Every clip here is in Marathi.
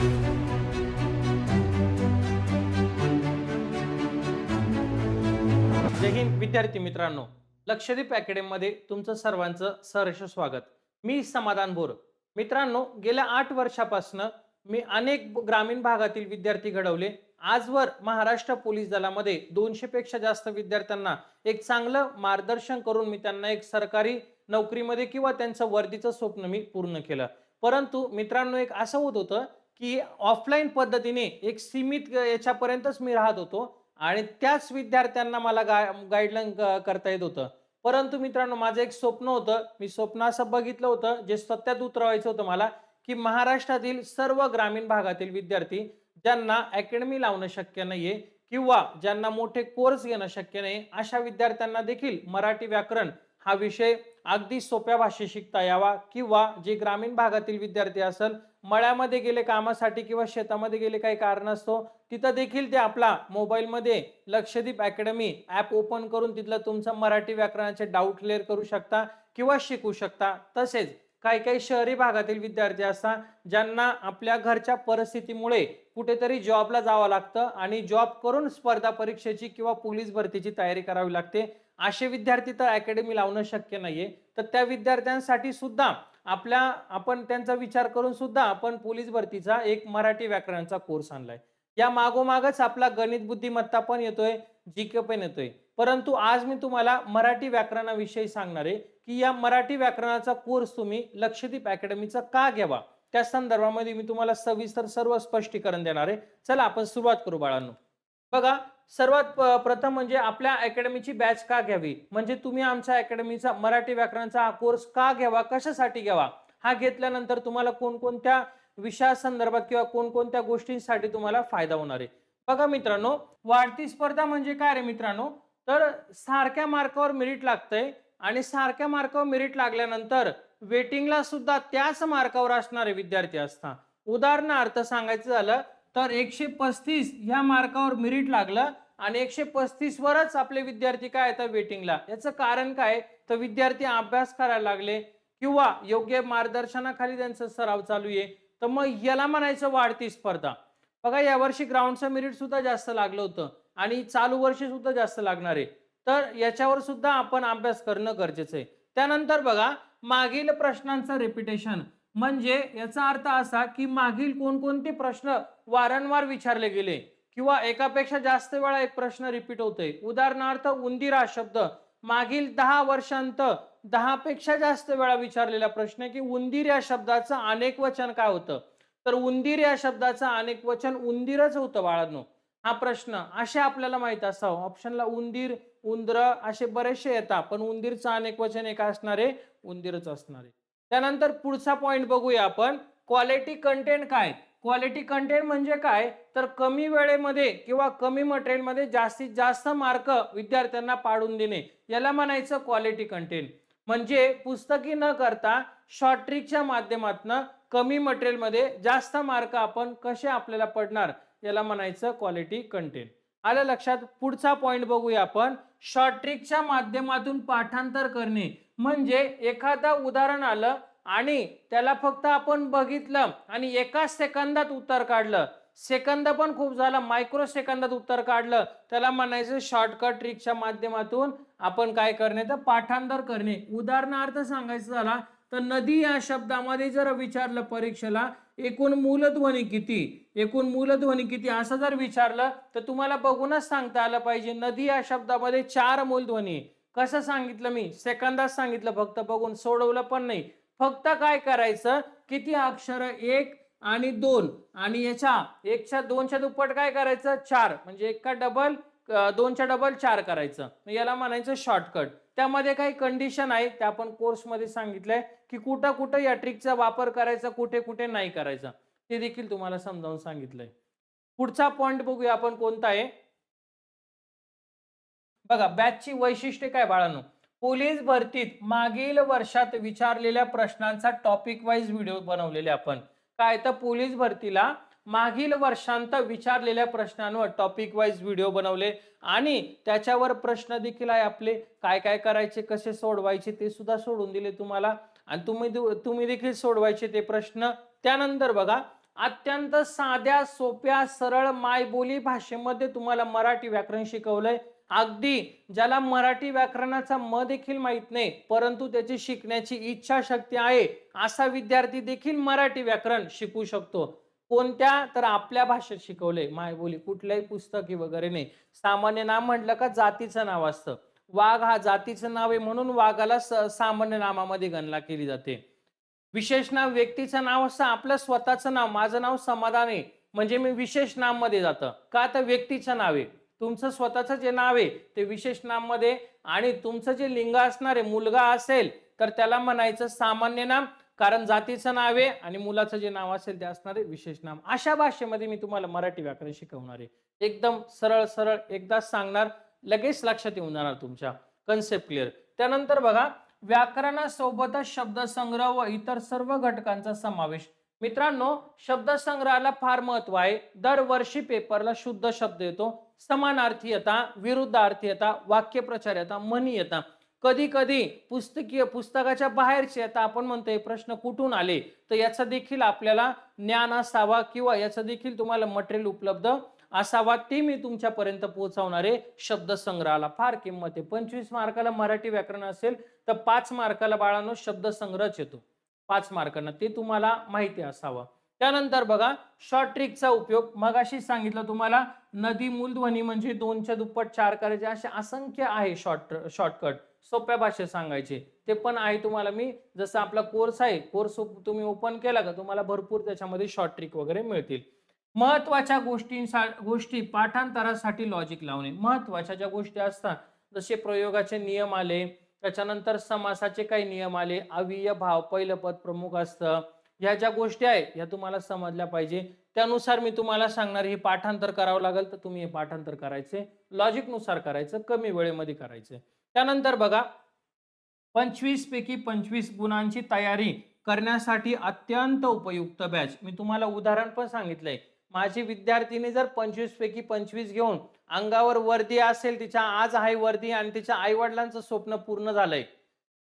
जय हिंद विद्यार्थी मित्रांनो. लक्षद्वीप अकॅडमीमध्ये तुमचं सर्वांचं सहर्ष स्वागत. मी समाधान बोर. मित्रांनो गेल्या आठ वर्षापासून मी अनेक ग्रामीण भागातील विद्यार्थी घडवले. आजवर महाराष्ट्र पोलीस दलामध्ये दोनशे पेक्षा जास्त विद्यार्थ्यांना एक चांगलं मार्गदर्शन करून मी त्यांना एक सरकारी नोकरीमध्ये किंवा त्यांचं वर्दीचं स्वप्न मी पूर्ण केलं. परंतु मित्रांनो एक असं होत होतं की ऑफलाईन पद्धतीने एक सीमित याच्यापर्यंतच मी राहत होतो आणि त्याच विद्यार्थ्यांना मला गा गाईडलाईन करता येत होतं. परंतु मित्रांनो माझं एक स्वप्न होतं मी स्वप्न असं बघितलं होतं जे सत्यात उतरवायचं होतं मला की महाराष्ट्रातील सर्व ग्रामीण भागातील विद्यार्थी ज्यांना अकॅडमी लावणं शक्य नाहीये किंवा ज्यांना मोठे कोर्स घेणं शक्य नाही अशा विद्यार्थ्यांना देखील मराठी व्याकरण हा विषय अगदी सोप्या भाषेत शिकता यावा किंवा जे ग्रामीण भागातील विद्यार्थी असेल मळ्यामध्ये गेले कामासाठी किंवा शेतामध्ये गेले काही कारण असतो तिथं देखील ते आपला मोबाईलमध्ये लक्षदीप अकॅडमी ॲप ओपन करून तिथलं तुमचं मराठी व्याकरणाचे डाऊट क्लिअर करू शकता किंवा शिकू शकता. तसेच काही काही शहरी भागातील विद्यार्थी असतात ज्यांना आपल्या घरच्या परिस्थितीमुळे कुठेतरी जॉबला जावं लागतं आणि जॉब करून स्पर्धा परीक्षेची किंवा पोलीस भरतीची तयारी करावी लागते. असे विद्यार्थी तर अकॅडमी लावणं शक्य नाहीये. तर त्या विद्यार्थ्यांसाठी सुद्धा आपल्या आपण त्यांचा विचार करून सुद्धा आपण पोलीस भरतीचा एक मराठी व्याकरणाचा कोर्स आणलाय. या मागोमागच आपला गणित बुद्धिमत्ता पण येतोय जी के पण येतोय. परंतु आज मी तुम्हाला मराठी व्याकरणाविषयी सांगणार आहे की या मराठी व्याकरणाचा कोर्स तुम्ही लक्षद्वीप अकॅडमीचा का घ्यावा? त्या संदर्भामध्ये मी तुम्हाला सविस्तर सर्व स्पष्टीकरण देणार आहे. चला आपण सुरुवात करू बाळांनो. बघा सर्वात प्रथम म्हणजे आपल्या अकॅडमीची बॅच का घ्यावी? म्हणजे तुम्ही आमच्या अकॅडमीचा मराठी व्याकरणाचा हा कोर्स का घ्यावा? कशासाठी घ्यावा? हा घेतल्यानंतर तुम्हाला कोणकोणत्या विषयासंदर्भात किंवा कोणकोणत्या गोष्टींसाठी तुम्हाला फायदा होणार आहे? बघा मित्रांनो वाढती स्पर्धा म्हणजे काय रे मित्रांनो? तर सारख्या मार्कावर मेरिट लागतंय आणि सारख्या मार्कावर मेरिट लागल्यानंतर वेटिंगला सुद्धा त्याच मार्कावर असणारे विद्यार्थी असतात उदाहरणार्थ सांगायचं झालं तर एकशे पस्तीस ह्या मार्कावर मेरिट लागलं आणि एकशे पस्तीस वरच आपले विद्यार्थी काय येतात वेटिंगला? याचं कारण काय? तर विद्यार्थी अभ्यास करायला लागले किंवा योग्य मार्गदर्शनाखाली त्यांचा सराव चालू आहे. तर मग याला म्हणायचं वाढती स्पर्धा. बघा यावर्षी ग्राउंडचं मेरिट सुद्धा जास्त लागलं होतं आणि चालू वर्षी सुद्धा जास्त लागणार आहे. तर याच्यावर सुद्धा आपण अभ्यास करणं गरजेचं आहे. त्यानंतर बघा मागील प्रश्नांचं रिपिटेशन म्हणजे याचा अर्थ असा की मागील कोणकोणते प्रश्न वारंवार विचारले गेले? किंवा एकापेक्षा जास्त वेळा एक प्रश्न रिपीट होतोय. उदाहरणार्थ उंदीर हा शब्द. मागील दहा वर्षांत दहा पेक्षा जास्त वेळा विचारलेला प्रश्न आहे की उंदीर या शब्दाचं अनेक वचन काय होतं? तर उंदीर या शब्दाचं अनेक वचन उंदीरच होतं बाळांनो. हा प्रश्न असे आपल्याला माहीत असावं. ऑप्शनला उंदीर उंदर असे बरेचसे येतात पण उंदीरचं अनेक वचन एक असणारे उंदीरच असणारे. त्यानंतर पुढचा पॉइंट बघूया आपण. क्वालिटी कंटेंट काय? क्वालिटी कंटेंट म्हणजे काय? तर कमी वेळेमध्ये किंवा कमी मटेरियलमध्ये जास्तीत जास्त मार्क विद्यार्थ्यांना पाडून देणे. याला म्हणायचं क्वालिटी कंटेंट म्हणजे पुस्तकी न करता शॉर्ट ट्रिकच्या माध्यमातून कमी मटेरियलमध्ये जास्त मार्क आपण कसे आपल्याला पडणार? याला म्हणायचं क्वालिटी कंटेंट आलं लक्षात? पुढचा पॉईंट बघूया आपण. शॉर्ट ट्रिकच्या माध्यमातून पाठांतर करणे. म्हणजे एखादं उदाहरण आलं आणि त्याला फक्त आपण बघितलं आणि एका सेकंदात उत्तर काढलं. सेकंद पण खूप झाला मायक्रो सेकंदात उत्तर काढलं. त्याला म्हणायचं शॉर्टकट ट्रिकच्या माध्यमातून आपण काय करणे? तर पाठांतर करणे. उदाहरणार्थ सांगायचं झाला तर नदी या शब्दामध्ये जर विचारलं परीक्षेला एकूण मूलध्वनी किती? एकूण मूलध्वनी किती? असं जर विचारलं तर तुम्हाला बघूनच सांगता आलं पाहिजे नदी या शब्दामध्ये चार मूलध्वनी. कसं सांगितलं मी? सेकंदात सांगितलं फक्त बघून सोडवलं पण नाही. फक्त काय करायचं? किती अक्षर? एक आणि दोन. आणि याच्या एकच्या दोनच्या दुप्पट काय करायचं? चार. म्हणजे एका डबल दोनच्या डबल चार करायचं. याला म्हणायचं शॉर्टकट त्यामध्ये काही कंडिशन आहे त्या आपण कोर्समध्ये सांगितलंय की कुठं कुठं या ट्रिकचा वापर करायचा कुठे कुठे नाही करायचा. ते देखील तुम्हाला समजावून सांगितलंय. पुढचा पॉइंट बघूया आपण कोणता आहे. बघा बॅचची वैशिष्ट्ये काय बाळांनो? पोलीस भरतीत मागील वर्षात विचारलेल्या प्रश्नांचा टॉपिक वाईज व्हिडिओ बनवलेले आपण. काय तर पोलीस भरतीला मागील वर्षांत विचारलेल्या प्रश्नांवर टॉपिक वाईज व्हिडिओ बनवले आणि त्याच्यावर प्रश्न देखील आहे आपले. काय काय करायचे कसे सोडवायचे ते सुद्धा सोडून दिले तुम्हाला. आणि तुम्ही तुम्ही देखील सोडवायचे ते प्रश्न. त्यानंतर बघा अत्यंत साध्या सोप्या सरळ मायबोली भाषेमध्ये तुम्हाला मराठी व्याकरण शिकवलंय. अगदी ज्याला मराठी व्याकरणाचा म देखील माहीत नाही परंतु त्याची शिकण्याची इच्छा शक्ती आहे असा विद्यार्थी देखील मराठी व्याकरण शिकू शकतो. कोणत्या? तर आपल्या भाषेत शिकवले मायबोली कुठल्याही पुस्तकी वगैरे नाही. सामान्य नाम म्हटलं का जातीचं नाव असतं. वाघ हा जातीचं नाव आहे म्हणून वाघाला स- सामान्य नामामध्ये गणना केली जाते. विशेष नाव व्यक्तीचं नाव असतं आपलं स्वतःचं नाव. माझं नाव समाधान आहे. म्हणजे मी विशेष नाममध्ये जातं. का? तर व्यक्तीचं नाव आहे. तुमचं स्वतःचं जे नाव आहे ते विशेष नाममध्ये आणि तुमचं जे लिंग असणार आहे मुलगा असेल तर त्याला म्हणायचं सामान्य नाम कारण जातीचं नाव आहे आणि मुलाचं जे नाव असेल ते असणार आहे विशेष नाम. अशा भाषेमध्ये मी तुम्हाला मराठी व्याकरण शिकवणार आहे. एकदम सरळ सरळ एकदाच सांगणार लगेच लक्षात येऊन जाणार तुमच्या. कन्सेप्ट क्लिअर त्यानंतर बघा व्याकरणासोबतच शब्दसंग्रह व इतर सर्व घटकांचा समावेश. मित्रांनो शब्दसंग्रहाला फार महत्त्व आहे. दरवर्षी पेपरला शुद्ध शब्द येतो. समानार्थी येता विरुद्धार्थी येता वाक्यप्रचार येता म्हणी येता कधी कधी पुस्तकीय पुस्तकाच्या बाहेरचे आता आपण म्हणतोय प्रश्न कुठून आले? तर याचा देखील आपल्याला ज्ञान असावा किंवा याचा देखील तुम्हाला मटेरियल उपलब्ध असावा ते मी तुमच्यापर्यंत पोहोचवणारे शब्दसंग्रहाला फार किंमत आहे. पंचवीस मार्काला मराठी व्याकरण असेल तर पाच मार्काला बाळांनो शब्दसंग्रहच येतो. पाच मार्कांना ते तुम्हाला माहिती असावं. त्यानंतर बघा शॉर्ट ट्रिकचा उपयोग. मगाशी सांगितलं तुम्हाला नदी मूलध्वनी म्हणजे दोनच्या दुप्पट चार करायचे. असे असंख्य आहे शॉर्ट शॉर्टकट सोप्या भाषेत सांगायचे. ते पण आहे तुम्हाला मी. जसं आपला कोर्स आहे कोर्स तुम्ही ओपन केला का तुम्हाला भरपूर त्याच्यामध्ये शॉर्ट ट्रिक वगैरे मिळतील. महत्त्वाच्या गोष्टींसा गोष्टी पाठांतरासाठी लॉजिक लावणे. महत्त्वाच्या ज्या गोष्टी असतात जसे प्रयोगाचे नियम आले त्याच्यानंतर समासाचे काही नियम आले. अवीय भाव पहिलं पद प्रमुख असतं. ह्या ज्या गोष्टी आहे ह्या तुम्हाला समजल्या पाहिजे. त्यानुसार मी तुम्हाला सांगणार हे पाठांतर करावं लागेल तर तुम्ही हे पाठांतर करायचे. लॉजिकनुसार करायचं कमी वेळेमध्ये करायचं. त्यानंतर बघा पंचवीस पैकी पंचवीस गुणांची तयारी करण्यासाठी अत्यंत उपयुक्त बॅच मी तुम्हाला उदाहरण पण सांगितलंय. माझी विद्यार्थिनी जर पंचवीस पैकी पंचवीस घेऊन अंगावर वर्दी असेल तिच्या आज आहे वर्दी आणि तिच्या आई वडिलांचं स्वप्न पूर्ण झालंय.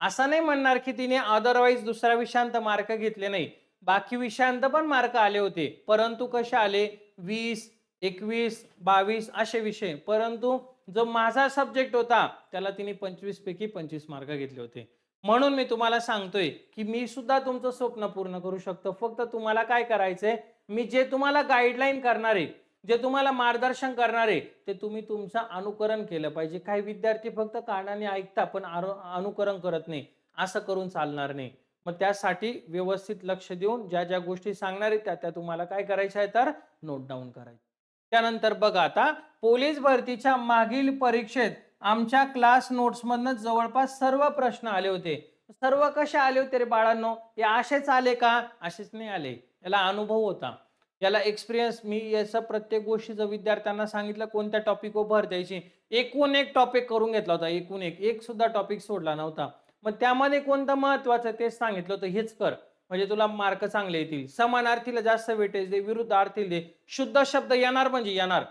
असं नाही म्हणणार की तिने अदरवाईज दुसऱ्या विषयांत मार्क घेतले नाही. बाकी विषयांत पण मार्क आले होते. परंतु कसे आले? वीस एकवीस बावीस असे विषय. परंतु जो माझा सब्जेक्ट होता त्याला तिने पंचवीस पैकी पंचवीस मार्क घेतले होते. म्हणून मी तुम्हाला सांगतोय की मी सुद्धा तुमचं स्वप्न पूर्ण करू शकतो. फक्त तुम्हाला काय करायचंय? मी जे तुम्हाला गाईडलाईन करणार आहे जे तुम्हाला मार्गदर्शन करणारे ते तुम्ही तुमचं अनुकरण केलं पाहिजे. काही विद्यार्थी फक्त कानाने ऐकता पण अनुकरण करत नाही. असं करून चालणार नाही. मग त्यासाठी व्यवस्थित लक्ष देऊन ज्या ज्या गोष्टी सांगणार आहेत त्या त्या तुम्हाला काय करायच्या आहे तर नोट डाऊन करायचे. त्यानंतर बघा आता पोलीस भरतीच्या मागील परीक्षेत आमच्या क्लास नोट्स मधनं जवळपास सर्व प्रश्न आले होते. सर्व कसे आले होते रे बाळांनो? हे असेच आले का? असेच नाही आले. याला अनुभव होता. याला एक्सपिरियन्स मी याचं प्रत्येक गोष्टीचं विद्यार्थ्यांना सांगितलं कोणत्या टॉपिकवर भर द्यायची? एकूण एक टॉपिक करून घेतला होता एकूण एक. एक सुद्धा टॉपिक सोडला नव्हता. मग त्यामध्ये कोणतं महत्वाचं तेच सांगितलं होतं हेच कर. म्हणजे तुला मार्क चांगले येतील. समानार्थीला जास्त वेटेज दे विरुद्ध अर्थीला दे. शुद्ध शब्द येणार म्हणजे येणार.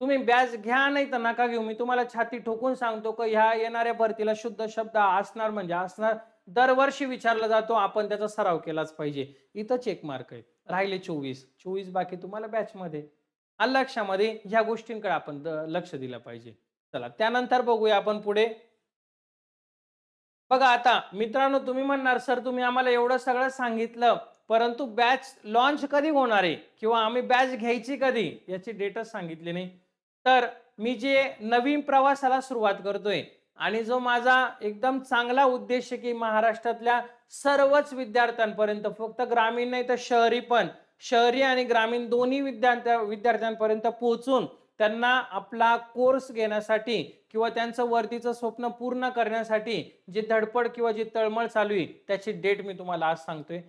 तुम्ही बॅच घ्या नाही तर नका घेऊ. मी तुम्हाला छाती ठोकून सांगतो की ह्या येणाऱ्या भरतीला शुद्ध शब्द असणार म्हणजे असणार. दरवर्षी विचारला जातो आपण त्याचा सराव केलाच पाहिजे. इथं चेक मार्क आहे. राहिले चोवीस. चोवीस बाकी तुम्हाला बॅच मध्ये लक्षामध्ये ह्या गोष्टींकडे आपण लक्ष दिलं पाहिजे. चला त्यानंतर बघूया आपण पुढे. बघा आता मित्रांनो तुम्ही म्हणणार सर तुम्ही आम्हाला एवढं सगळं सांगितलं परंतु बॅच लॉन्च कधी होणार आहे? किंवा आम्ही बॅच घ्यायची कधी? याची डेटच सांगितली नाही. तर मी जे नवीन प्रवासाला सुरुवात करतोय आणि जो माझा एकदम चांगला उद्देश आहे की महाराष्ट्रातल्या सर्वच विद्यार्थ्यांपर्यंत फक्त ग्रामीण नाही तर शहरी पण शहरी आणि ग्रामीण दोन्ही विद्यार्थ्या विद्यार्थ्यांपर्यंत पोहोचून त्यांना आपला कोर्स घेण्यासाठी किंवा त्यांचं वरतीचं स्वप्न पूर्ण करण्यासाठी जी धडपड किंवा जी तळमळ चालू आहे त्याची डेट मी तुम्हाला आज सांगतोय.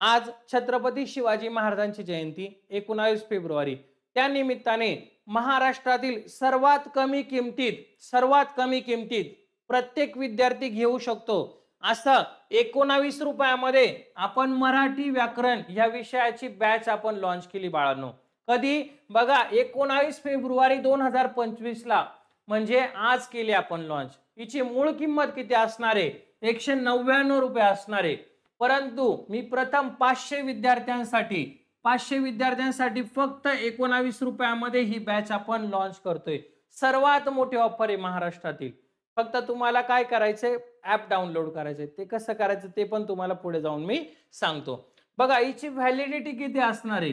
आज छत्रपती शिवाजी महाराजांची जयंती एकोणावीस फेब्रुवारी. त्या निमित्ताने महाराष्ट्रातील सर्वात कमी किमतीत सर्वात कमी किमतीत प्रत्येक विद्यार्थी घेऊ शकतो. असं एकोणावीस रुपयामध्ये आपण मराठी व्याकरण या विषयाची बॅच आपण लॉन्च केली बाळांनो. कधी? बघा एकोणावीस फेब्रुवारी दोन हजार पंचवीसला. म्हणजे आज केली आपण लॉन्च हिची मूळ किंमत किती असणार? आहे एकशे नव्याण्णव रुपये असणार. आहे परंतु मी प्रथम पाचशे विद्यार्थ्यांसाठी पाचशे विद्यार्थ्यांसाठी फक्त एकोणावीस रुपयामध्ये ही बॅच आपण लॉन्च करतोय. सर्वात मोठी ऑफर आहे महाराष्ट्रातील. फक्त तुम्हाला काय करायचंय? ऍप डाउनलोड करायचंय. ते कसं करायचं ते पण तुम्हाला पुढे जाऊन मी सांगतो. बघा हिची व्हॅलिडिटी किती असणार आहे?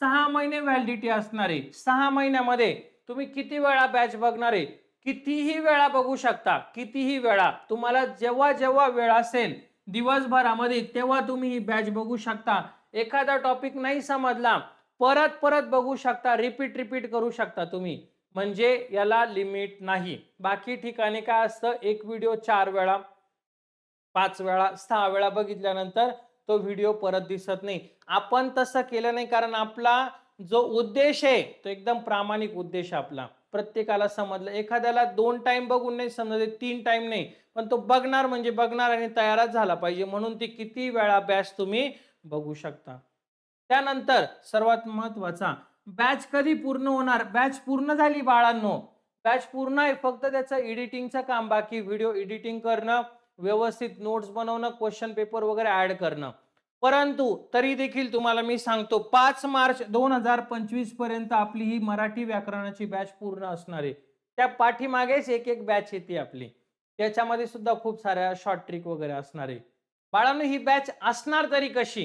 सहा महिने व्हॅलिडिटी असणार आहे. सहा महिन्यामध्ये तुम्ही किती वेळा बॅच बघणार आहे? कितीही वेळा बघू शकता. कितीही वेळा. तुम्हाला जेव्हा जेव्हा वेळ असेल दिवसभरामध्ये तेव्हा तुम्ही ही बॅच बघू शकता. एखादा टॉपिक नाही समजला परत परत बघू शकता रिपीट रिपीट करू शकता तुम्ही. म्हणजे याला लिमिट नाही. बाकी ठिकाणी काय असतं? एक व्हिडिओ चार वेळा पाच वेळा सहा वेळा बघितल्यानंतर तो व्हिडिओ परत दिसत नाही. आपण तसं केलं नाही कारण आपला जो उद्देश आहे तो एकदम प्रामाणिक उद्देश आपला. प्रत्येकाला समजलं. एखाद्याला दोन टाइम बघून नाही समजले तीन टाइम नाही. पण तो बघणार म्हणजे बघणार आणि तयारच झाला पाहिजे म्हणून ती किती वेळा बॅच तुम्ही बघू शकता. त्यानंतर सर्वात महत्त्वाचा बॅच कधी पूर्ण होणार? बॅच पूर्ण झाली बाळांनो. बॅच पूर्ण आहे फक्त त्याचं एडिटिंगचं काम बाकी व्हिडिओ एडिटिंग करणं व्यवस्थित नोट्स बनवणं क्वेश्चन पेपर वगैरे ऍड करणं. परंतु तरी देखील तुम्हाला मी सांगतो पाच मार्च दोन हजार पंचवीसपर्यंत आपली ही मराठी व्याकरणाची बॅच पूर्ण असणार आहे. त्या पाठीमागेच एक एक बॅच येते आपली. त्याच्यामध्ये सुद्धा खूप साऱ्या शॉर्ट ट्रिक वगैरे असणार आहे. बाळांनो ही बॅच असणार तरी कशी?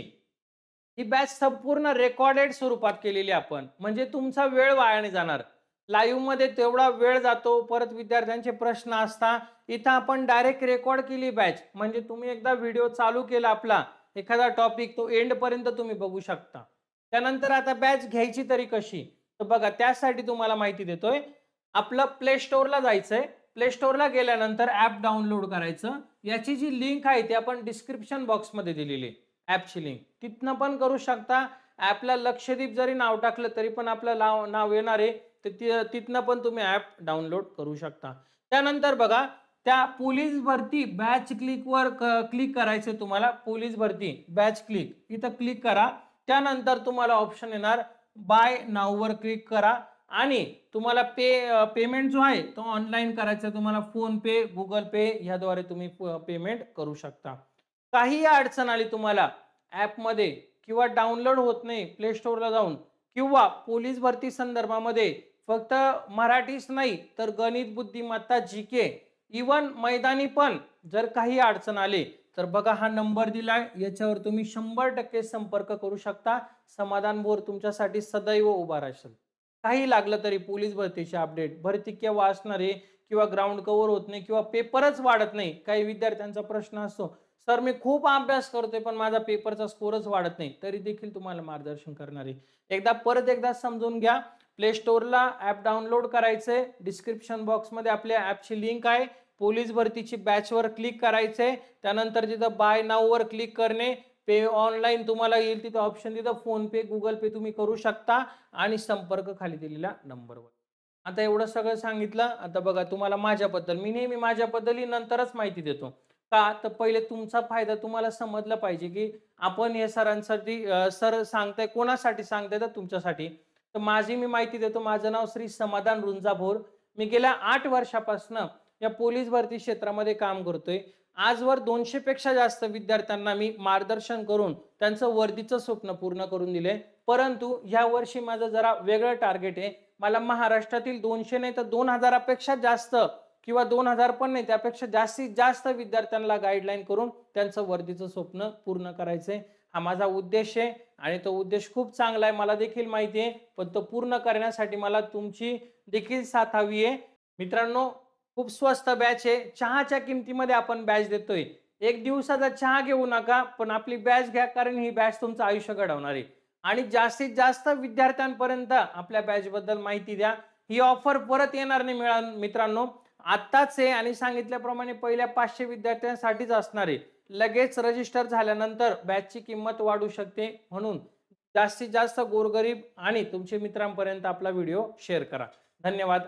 ही बॅच संपूर्ण रेकॉर्डेड स्वरूपात केलेली आपण. म्हणजे तुमचा वेळ वायाने जाणार. लाईव्हमध्ये तेवढा वेळ जातो परत विद्यार्थ्यांचे प्रश्न असता इथं आपण डायरेक्ट रेकॉर्ड केली बॅच म्हणजे तुम्ही एकदा व्हिडिओ चालू केला आपला एखादा टॉपिक तो एंड पर्यंत तुम्ही बघू शकता. त्यानंतर आता बॅच घ्यायची तरी कशी? तर बघा त्यासाठी तुम्हाला माहिती देतोय. आपलं प्ले स्टोअरला जायचंय. प्ले स्टोअरला गेल्यानंतर ऍप डाउनलोड करायचं. याची जी लिंक आहे ती आपण डिस्क्रिप्शन बॉक्समध्ये दिलेली. आहे ऍपची लिंक तिथनं पण करू शकता. ऍपला लक्षद्वीप जरी नाव टाकलं तरी पण आपलं नाव नाव येणार आहे. तर तिथनं पण तुम्ही ऍप डाउनलोड करू शकता. त्यानंतर बघा त्या पोलीस भरती बॅच क्लिकवर क्लिक करायचं तुम्हाला. पोलीस भरती बॅच क्लिक इथं क्लिक करा. त्यानंतर तुम्हाला ऑप्शन येणार. बाय नाववर क्लिक करा. आणि तुम्हाला पे पेमेंट जो आहे तो ऑनलाईन करायचा तुम्हाला फोन पे गुगल पे ह्याद्वारे तुम्ही पेमेंट करू शकता. काही अडचण आली तुम्हाला ॲपमध्ये किंवा डाउनलोड होत नाही प्ले स्टोअरला जाऊन किंवा पोलीस भरती संदर्भामध्ये फक्त मराठीच नाही तर गणित बुद्धिमत्ता जी के इवन मैदानी पण जर काही अडचण आली तर बघा हा नंबर दिला याच्यावर तुम्ही शंभर टक्के संपर्क करू शकता. समाधान बोर तुमच्यासाठी सदैव उभा राहशील काही लागलं तरी पोलीस भरतीचे अपडेट भरती केव्हा असणार आहे किंवा ग्राउंड कव्हर होत नाही किंवा पेपरच वाढत नाही काही विद्यार्थ्यांचा प्रश्न असतो. सर मी खूप अभ्यास करतोय पण माझा पेपरचा स्कोरच वाढत नाही. तरी देखील तुम्हाला मार्गदर्शन करणार आहे. एकदा परत एकदा समजून घ्या. प्ले स्टोअरला ॲप डाउनलोड करायचंय. डिस्क्रिप्शन बॉक्समध्ये आपल्या ॲपची लिंक आहे. पोलीस भरतीची बॅचवर क्लिक करायचंय. त्यानंतर तिथं बाय नाववर क्लिक करणे. पे ऑनलाईन तुम्हाला येईल तिथं ऑप्शन तिथं फोन पे गुगल पे तुम्ही करू शकता. आणि संपर्क खाली दिलेल्या नंबरवर. आता एवढं सगळं सांगितलं. आता बघा तुम्हाला माझ्याबद्दल मी नेहमी माझ्याबद्दलही नंतरच माहिती देतो. का? तर पहिले तुमचा फायदा तुम्हाला समजला पाहिजे की आपण हे सरांसाठी सर सांगताय कोणासाठी सांगताय तर तुमच्यासाठी. तर माझी मी माहिती देतो. माझं नाव श्री समाधान रुंजाभोर. मी गेल्या आठ वर्षापासून या पोलीस भरती क्षेत्रामध्ये काम करतोय. आजवर दोनशे पेक्षा जास्त विद्यार्थ्यांना मी मार्गदर्शन करून त्यांचं वर्दीचं स्वप्न पूर्ण करून दिले. परंतु ह्या वर्षी माझं जरा वेगळं टार्गेट आहे. मला महाराष्ट्रातील दोनशे नाही तर दोन हजारापेक्षा जास्त किंवा दोन हजार पण नाही त्यापेक्षा जास्तीत जास्त विद्यार्थ्यांना गाईडलाईन करून त्यांचं वर्दीचं स्वप्न पूर्ण करायचंय. हा माझा उद्देश आहे आणि तो उद्देश खूप चांगला आहे मला देखील माहिती आहे. पण तो पूर्ण करण्यासाठी मला तुमची देखील साथ हवी आहे. मित्रांनो खूप स्वस्त बॅच आहे. चहाच्या किमतीमध्ये आपण बॅच देतोय. एक दिवसाचा चहा घेऊ नका पण आपली बॅच घ्या कारण ही बॅच तुमचं आयुष्य घडवणार आहे. आणि जास्तीत जास्त विद्यार्थ्यांपर्यंत आपल्या बॅच बद्दल माहिती द्या. ही ऑफर परत येणार नाही मिळा मित्रांनो. आत्ताच आहे आणि सांगितल्याप्रमाणे पहिल्या पाचशे विद्यार्थ्यांसाठीच असणार आहे. लगेच रजिस्टर झाल्यानंतर बॅचची किंमत वाढू शकते. म्हणून जास्तीत जास्त गोरगरीब आणि तुमच्या मित्रांपर्यंत आपला व्हिडिओ शेअर करा. धन्यवाद.